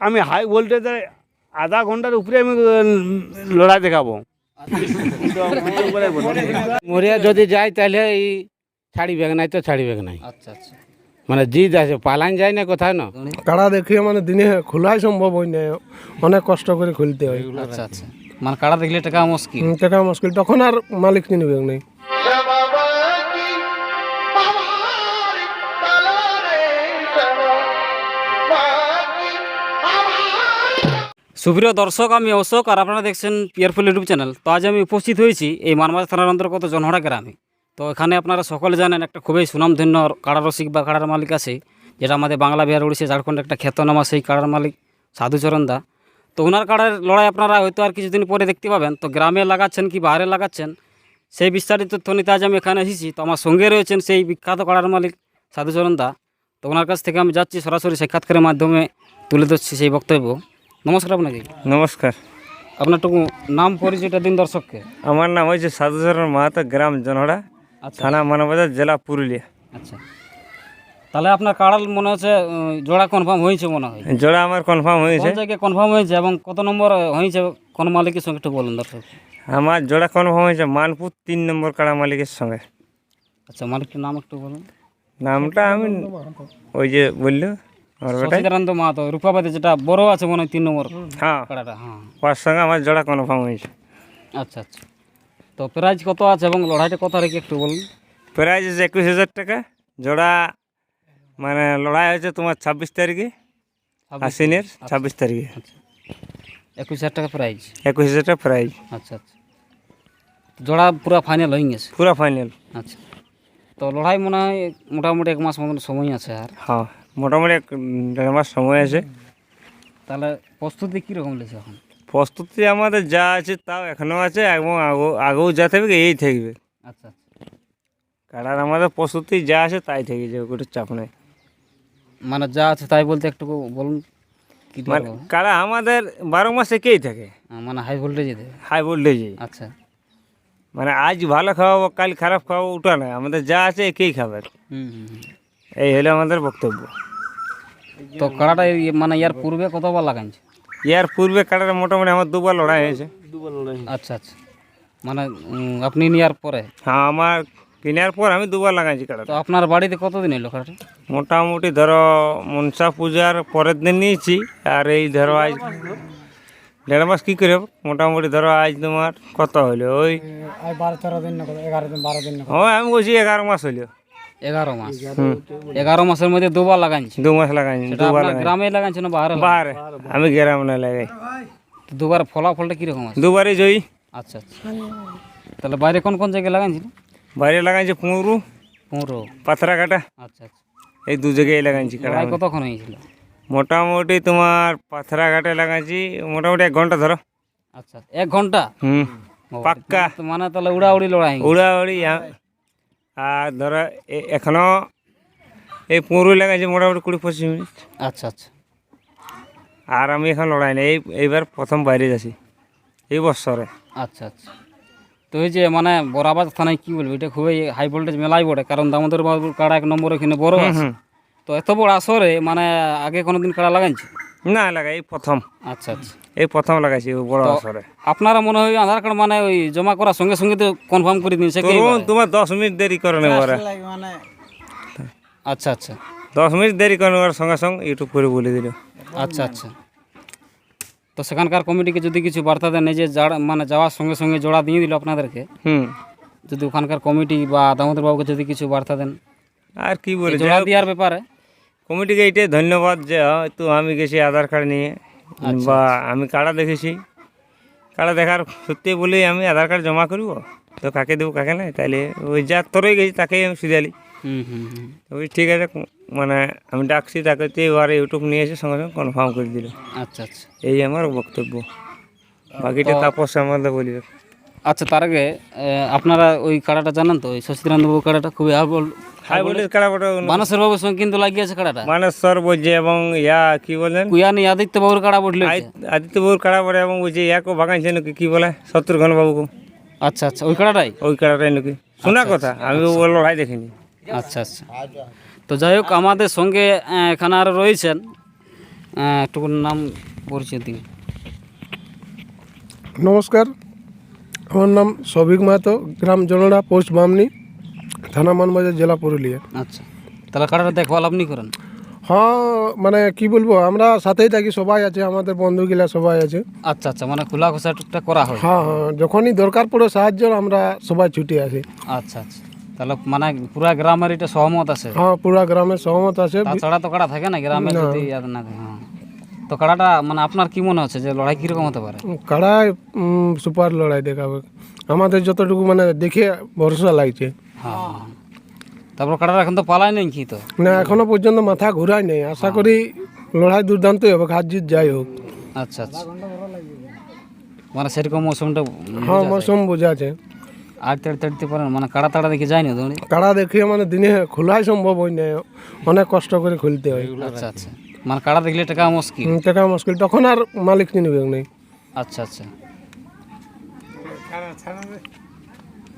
আমি হাই ভোল্টেজে আধা ঘণ্টার উপরে আমি লড়াই দেখাবো। মরিয়া যদি যায় তাহলে এই ছাড়িবে নাই তো ছাড়িবে নাই আচ্ছা আচ্ছা। মানে জিদ আছে পালান যায় না কোথায় না? কাড়া দেখিয়ে মানে দিনে খোলাই সম্ভব হয় না অনেক কষ্ট করে খুলতে হয়। আচ্ছা আচ্ছা। মানে কাড়া দেখলে টাকা মুশকিল। টাকা মুশকিল তখন আর মালিক নিবে নেই। সুপ্রিয় দর্শক, আমি অশোক আর আপনারা দেখছেন পিয়ারফুল ইউটিউব চ্যানেল। তো আজ আমি উপস্থিত হয়েছি এই মানবাজ থানার অন্তর্গত জনহড়া গ্রামে। তো এখানে আপনারা সকলে জানেন একটা খুবই সুনামধন্য কাড়া রসিক বা কাড়ার মালিক আছে, যেটা আমাদের বাংলা, বিহার, উড়িষ্যা, ঝাড়খণ্ড একটা খ্যাতনামা সেই কাড়ার মালিক সাধুচরণ দা তো ওনার কাড়ার লড়াই আপনারা হয়তো আর কিছুদিন পরে দেখতে পাবেন। তো গ্রামে লাগাচ্ছেন কি বাইরে লাগাচ্ছেন, সেই বিস্তারিত তথ্য নিতে আজ আমি এখানে এসেছি। তো আমার সঙ্গে রয়েছেন সেই বিখ্যাত কাড়ার মালিক সাধুচরণ দা তো ওনার কাছ থেকে আমি যাচ্ছি সরাসরি সাক্ষাৎকারের মাধ্যমে তুলে ধরছি সেই বক্তব্য। নমস্কার আপনাকে। নমস্কার। আপনার টুকু নাম পরিচয়টা দিন দর্শককে। আমার নাম হয়েছে সাধুচরণ মাহাতো গ্রাম জনহড়া আচ্ছা। থানা মানবাজার জেলা পুরুলিয়া। আচ্ছা। তাহলে আপনার কাড়াল মনে হচ্ছে জোড়া কনফার্ম হয়েছে মনে হয়। জোড়া আমার কনফার্ম হয়েছে। জায়গায় কনফার্ম হয়েছে এবং কত নম্বর হয়েছে কোন মালিকের সঙ্গে একটু বলুন দর্শক। আমার জোড়া কনফার্ম হয়েছে মানপুর তিন নম্বর কাড়া মালিকের সঙ্গে। আচ্ছা মালিকের নাম একটু বলুন। নামটা আমি ওই যে বলল সচিদানন্দ মাহাতো রূপাবাদী যেটা বড় আছে মনে হয় তিন নম্বর হ্যাঁ। কাড়াটা হ্যাঁ। ওর সঙ্গে আমার জোড়া কনফার্ম হয়েছে। আচ্ছা আচ্ছা। তো প্রাইজ কত আছে এবং লড়াইটা কত রেখে একটু বলুন? প্রাইজ আছে একুশ হাজার টাকা। জোড়া মানে লড়াই হয়েছে তোমার ছাব্বিশ তারিখে। আশ্বিনের ছাব্বিশ তারিখে। আচ্ছা একুশ হাজার টাকা প্রাইজ একুশ হাজার টাকা প্রাইজ আচ্ছা আচ্ছা। জোড়া পুরো ফাইনাল হয়ে গেছে। পুরো ফাইনাল আচ্ছা। তো লড়াই মনে হয় মোটামুটি এক মাস মতন সময় আছে আর। হ্যাঁ। মোটামুটি এক দেড় মাস সময় আছে। তাহলে প্রস্তুতি কীরকম লেগেছে এখন? প্রস্তুতি আমাদের যা আছে তাও এখনও আছে এবং আগেও যা থাকবে এই থাকবে। আচ্ছা আচ্ছা। কারণ আমাদের প্রস্তুতি যা আছে তাই থেকে যাবে কোনো চাপ নেই। মানে যা আছে তাই বলতে একটু বলুন মানে কারা আমাদের বারো মাসে একেই থাকে? মানে হাই ভোল্টেজে হাই ভোল্টেজে আচ্ছা। মানে আজ ভালো খাওয়াবো কাল খারাপ খাওয়াবো ওটা নয়। আমাদের যা আছে একেই খাবার। এই হলো আমাদের বক্তব্য। তো কাড়াটা মানে ইয়ার পূর্বে কতবার লাগাইছে? ইয়ার পূর্বে কাটার মোটামুটি আমার দুবার লড়াই হয়েছে। দুবার লড়াই আচ্ছা আচ্ছা। মানে আপনি নেওয়ার পরে? হ্যাঁ আমার কেনার পর আমি দুবার লাগাইছি কাটাটা তো আপনার বাড়িতে কতদিন এলো কাড়াটা? মোটামুটি ধরো মনসা পূজার পরের দিন নিয়েছি আর এই ধরো আজ দেড় মাস কী করে? মোটামুটি ধরো আজ তোমার কত হইল? ওই বারো তেরো দিন এগারো দিন বারো দিন হ্যাঁ আমি বলছি এগারো মাস হইল। এগারো মাস। এগারো মাসের মধ্যে দুবার লাগাইছে। দু মাস লাগাইছি দুবার গ্রামে লাগাইছে না বাইরে? বাহারে। আমি গ্রাম না লাগাই দুবার ফলাফলটা কীরকম আছে? দুবারই জয়ী। আচ্ছা আচ্ছা। তাহলে বাইরে কোন কোন জায়গায় লাগাইছিল বাইরে লাগাইছি পুঁরু পনেরো। পাথরা কাটা আচ্ছা আচ্ছা। এই দু জায়গায় লাগাইছি কাটা কতক্ষণ হয়েছিল? মোটামুটি তোমার পাথরা ঘাটে লাগাইছি মোটামুটি এক ঘণ্টা ধরো। আচ্ছা এক ঘণ্টা? হুম। পাক্কা। মানে তাহলে উড়াউড়ি লড়াই। উড়াউড়ি আ- আর ধরো এ- এখনও এই পুঁরু লাগাইছি মোটামুটি কুড়ি পঁচিশ মিনিট। আচ্ছা আচ্ছা। আর আমি এখন লড়াই না এই এইবার প্রথম বাইরে যাচ্ছি এই বছরে। আচ্ছা আচ্ছা। তো এই যে মানে বরাবাদ থানায় কি বলব এটা খুবই হাই ভোল্টেজ মেলাই বটে কারণ দামোদর বাবুর কাড়া এক নম্বর এখানে বড় তো এত বড় আসরে মানে আগে কোনোদিন কাড়া লাগাইছে? না লাগাই এই প্রথম। আচ্ছা আচ্ছা। এই প্রথম লাগাইছি বড় আসরে। আপনারা মনে হয় আধার কার্ড মানে ওই জমা করার সঙ্গে সঙ্গে তো কনফার্ম করে দিয়েছে তোমার দশ মিনিট দেরি করে নেব ওরা আচ্ছা আচ্ছা। দশ মিনিট দেরি করে নেওয়ার সঙ্গে সঙ্গে ইউটিউব করে বলে দিল। আচ্ছা আচ্ছা। তো সেখানকার কমিটিকে যদি কিছু বার্তা দেন এই যে মানে যাওয়ার সঙ্গে সঙ্গে জোড়া দিয়ে দিল আপনাদেরকে হুম। যদি ওখানকার কমিটি বা দামোদর বাবুকে যদি কিছু বার্তা দেন। আর কি বলে জোড়া দেওয়ার ব্যাপারে। কমিটিকে এইটাই ধন্যবাদ যে হয়তো আমি গেছি আধার কার্ড নিয়ে বা আমি কাড়া দেখেছি। কাড়া দেখার সত্যি বলেই আমি আধার কার্ড জমা করব? তো কাকে দেবো কাকে নাই? তাহলে ওই যা তোরই গেছি তাকেই আমি সুজালি ওই ঠিক আছে মানে আমি ডাকছি তাকে তো এবার ইউটিউব নিয়ে এসে সঙ্গে সঙ্গে কনফার্ম করে দিল। আচ্ছা আচ্ছা। এই আমার বক্তব্য। বাকিটা তাপস আমাদের বলি আচ্ছা তার আগে আপনারা ওই কাড়াটা জানেন তো? ওই শশীরান্ত বাবু কাড়াটা খুবই বটে মানসের বাবুর সঙ্গে কিন্তু লাগিয়েছে কাড়াটা। বলছে এবং ইয়া কি বলেন? কুয়ানি আদিত্য বাবুর কাড়া বটলে আদিত্যপুর কাড়া পড়ে এবং বলছে ইয়াকে বাগাইছে নাকি কি বলে? শত্রুঘ্ন বাবুকে। আচ্ছা আচ্ছা ওই কাড়াটাই? ওই কাড়াটাই নাকি। শোনা কথা আমি ও লড়াই দেখিনি। আচ্ছা আচ্ছা। তো যাই হোক আমাদের সঙ্গে এখানে আরও রয়েছেন। একটু নাম পরিচয় দিন। নমস্কার। আমার নাম সবিক মাহাতো গ্রাম জলড়া পোস্ট বামনি থানা মানবাজার জেলা পুরুলিয়া। আচ্ছা তাহলে কাড়াটা দেখভাল আপনি করেন? হ্যাঁ মানে কি বলব আমরা সাথেই থাকি সবাই আছে আমাদের বন্ধুগুলা সবাই আছে। আচ্ছা আচ্ছা মানে খোলা খোসা টুকটা করা হয়? হ্যাঁ হ্যাঁ যখনই দরকার পড়ে সাহায্য আমরা সবাই ছুটে আসি। আচ্ছা আচ্ছা তাহলে মানে পুরা গ্রামের এটা সহমত আছে? হ্যাঁ পুরা গ্রামের সহমত আছে। তাছাড়া তো কাড়া থাকে না গ্রামে যদি না থাকে হ্যাঁ। তো কাড়াটা মানে আপনার কি মনে হচ্ছে যে লড়াই কীরকম হতে পারে? উম, সুপার লড়াই দেখাবে। আমাদের যতটুকু মানে দেখে ভরসা লাগছে। হ্যাঁ। তারপর কাড়াটা এখন তো পালায় নেই কি তো? না এখনও পর্যন্ত মাথা ঘুরাই নেই। আশা করি লড়াই দুর্দান্তই হবে হার জিত যাই হোক। আচ্ছা আচ্ছা। মানে সেরকম মৌসুমটা হ্যাঁ মৌসুম বোঝা আছে আর তেড় তেড়তে পারেন? মানে কাড়া তাড়া দেখে যায়নি দৌড়ি কাড়া দেখে মানে দিনে খোলাই সম্ভব হয় না অনেক কষ্ট করে খুলতে হয়। আচ্ছা আচ্ছা। মানে কাড়া দেখলে টাকা মুশকিল। টাকা মুশকিল। তখন আর মালিক নিবে নেই। আচ্ছা আচ্ছা।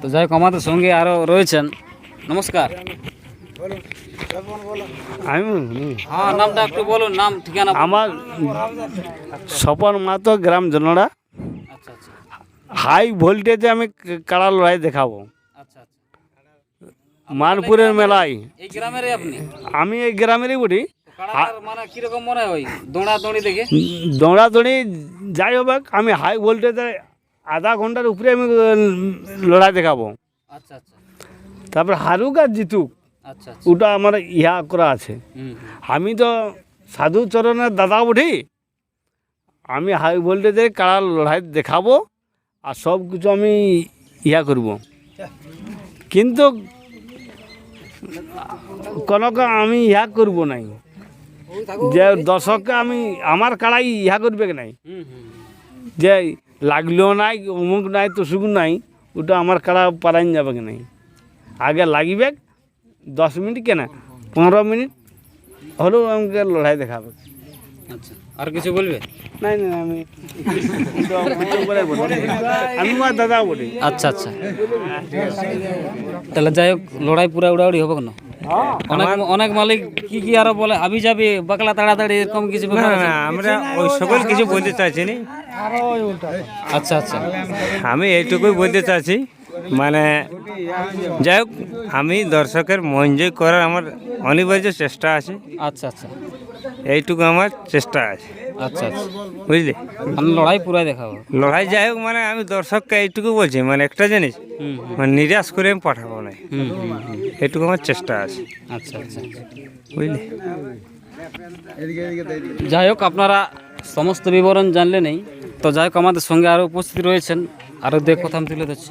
তো যাই হোক আমাদের সঙ্গে আরও রয়েছেন। নমস্কার। আমি হ্যাঁ নামটা একটু বলুন নাম ঠিকানা বলুন। আমার স্বপন মাতো গ্রাম জনড়া। আচ্ছা আচ্ছা। হাই ভোল্টেজে আমি কাড়া লড়াই দেখাবো। আচ্ছা আচ্ছা। মানপুরের মেলায়। এই গ্রামেরই আপনি? আমি এই গ্রামেরই বলি মানে দৌড়াদৌড়ি যাই হবে আমি হাই ভোল্টেজে আধা ঘণ্টার উপরে আমি লড়াই দেখাবো। আচ্ছা আচ্ছা। তারপর হারুক আর জিতুক আচ্ছা ওটা আমার ইয়া করা আছে। আমি তো সাধু চরণের দাদা উঠি আমি হাই ভোল্টেজে কারা লড়াই দেখাবো আর সব কিছু আমি ইয়া করব। কিন্তু কোনোকে আমি ইয়া করব নাই। যে দর্শককে আমি আমার কাড়াই ইয়া করবে নাই? যে লাগলেও নাই অমুক নাই তসুক নাই ওটা আমার কাড়া পারাইন যাবে নাই? আগে লাগিবে দশ মিনিট কেনা? পনেরো মিনিট হলেও আমাকে লড়াই দেখাবে। আচ্ছা আর কিছু বলবে? নাই আমি আমি আমার দাদা বলি। আচ্ছা আচ্ছা। তাহলে যাই হোক লড়াই পুরা উড়াউড়ি হবে কেন? অনেক অনেক মালিক কি কি আরও বলে আবি যাবি বাকলা তাড়াতাড়ি এরকম কিছু না না আমরা ওই সকল কিছু বলতে চাইছি না। আচ্ছা আচ্ছা। আমি এইটুকুই বলতে চাইছি মানে যাই হোক আমি দর্শকের মন জয় করার আমার অনিবার্য চেষ্টা আছে। আচ্ছা আচ্ছা। এইটুকু আমার চেষ্টা আছে। আচ্ছা আচ্ছা। বুঝলি? মানে লড়াই পুরাই দেখাবো। লড়াই যাই হোক মানে আমি দর্শককে এইটুকু বলছি মানে একটা জিনিস মানে নিরাশ করে আমি পাঠাবো না। হুম হুম হুম। আমার চেষ্টা আছে। আচ্ছা আচ্ছা। বুঝলি? যাই হোক আপনারা সমস্ত বিবরণ জানলে নেই। তো যাই হোক আমাদের সঙ্গে আরও উপস্থিত রয়েছেন। আরও দেখ কথা আমি তুলে ধরছি।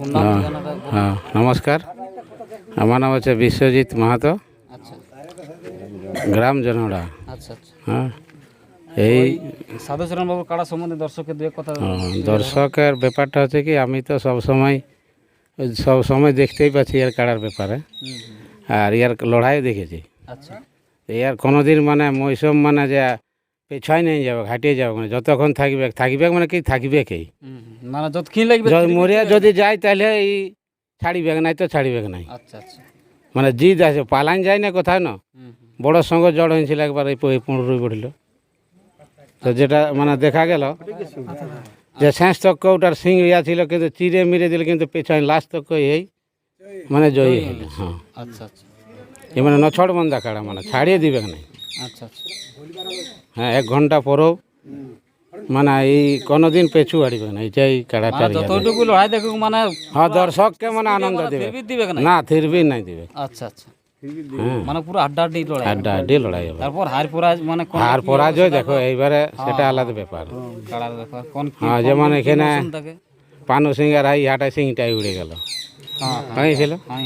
বলুন। হ্যাঁ নমস্কার। আমার নাম হচ্ছে বিশ্বজিৎ মাহাতো। আচ্ছা। গ্রাম জনড়া। হ্যাঁ এই বাবুর কাড়া সম্বন্ধে দর্শকের দু কথা দর্শকের ব্যাপারটা হচ্ছে কি আমি তো সব সময় সব সময় দেখতেই পাচ্ছি এর কাড়ার ব্যাপারে। আর ইয়ার লড়াই দেখেছি। আচ্ছা। ইয়ার কোনোদিন মানে মৌসুম মানে যে পেছাই নেই যাবে ঘাটিয়ে যাবে মানে যতক্ষণ থাকবে থাকবে মানে কি থাকবে কি। মানে যতক্ষণ লাগবে মরিয়া যদি যায় তাহলে এই ছাড়িবে নাই তো ছাড়িবে নাই। আচ্ছা আচ্ছা। মানে জিদ আছে পালান যায় না কোথায় না। বড় সঙ্গ জড় হয়েছিল একবার এই পনেরোই পড়িল তো যেটা মানে দেখা গেল যে শেষ তক ওটার সিং ইয়া ছিল কিন্তু চিড়ে মিরে দিল কিন্তু পেছনে লাস্ট তক এই মানে জয়ী হইল হ্যাঁ। আচ্ছা আচ্ছা। এ মানে নছড় বন্ধা কাড়া মানে ছাড়িয়ে দিবে না আচ্ছা আচ্ছা। হ্যাঁ এক ঘণ্টা পরেও মানে এই কোনোদিন পেছু হারিবে না এইটাই কাড়াটার মানে যতটুকু লড়াই দেখুক মানে হ্যাঁ দর্শককে মানে আনন্দ দিবে। দিবে না? থিরবি নাই দিবে। আচ্ছা আচ্ছা। মানে পুরো আড্ডা আড্ডি লড়াই আড্ডা আড্ডি লড়াই হবে। তারপর হার পরাজ মানে আর পরাজয় দেখো এইবারে সেটা আলাদা ব্যাপার। কাড়ার ব্যাপার কোন হ্যাঁ যেমন এখানে পানু সিংহার হাই হাটা সিংটাই উড়ে গেল। হ্যাঁ হয়েছিল হ্যাঁ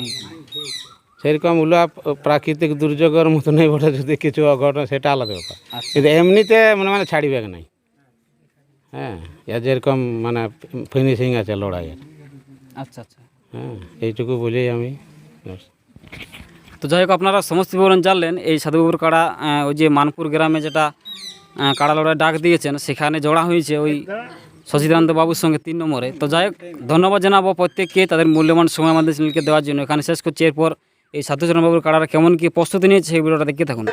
সেরকম উলা প্রাকৃতিক দুর্যোগের মতো নেই বটে যদি কিছু অঘটন সেটা আলাদা ব্যাপার। আচ্ছা। কিন্তু এমনিতে মানে মানে ছাড়িবে নাই। হ্যাঁ এর যেরকম মানে ফিনিশিং আছে লড়াইয়ের। আচ্ছা আচ্ছা। হ্যাঁ এইটুকু বলেই আমি। তো যাই হোক, আপনারা সমস্ত বিবরণ জানলেন। এই সাধুবাবুর কাড়া ওই যে মানপুর গ্রামে যেটা কাড়া লড়াই ডাক দিয়েছেন, সেখানে জড়া হয়েছে ওই শশীদান্ত বাবুর সঙ্গে তিন নম্বরে। তো যাই হোক, ধন্যবাদ জানাব প্রত্যেককে তাদের মূল্যবান সময় আমাদের চ্যানেলকে দেওয়ার জন্য। এখানে শেষ করছি। এরপর এই সাধুচরণ বাবুর কাড়ারা কেমন কি প্রস্তুতি নিয়েছে সেই ভিডিওটা দেখতে থাকুন।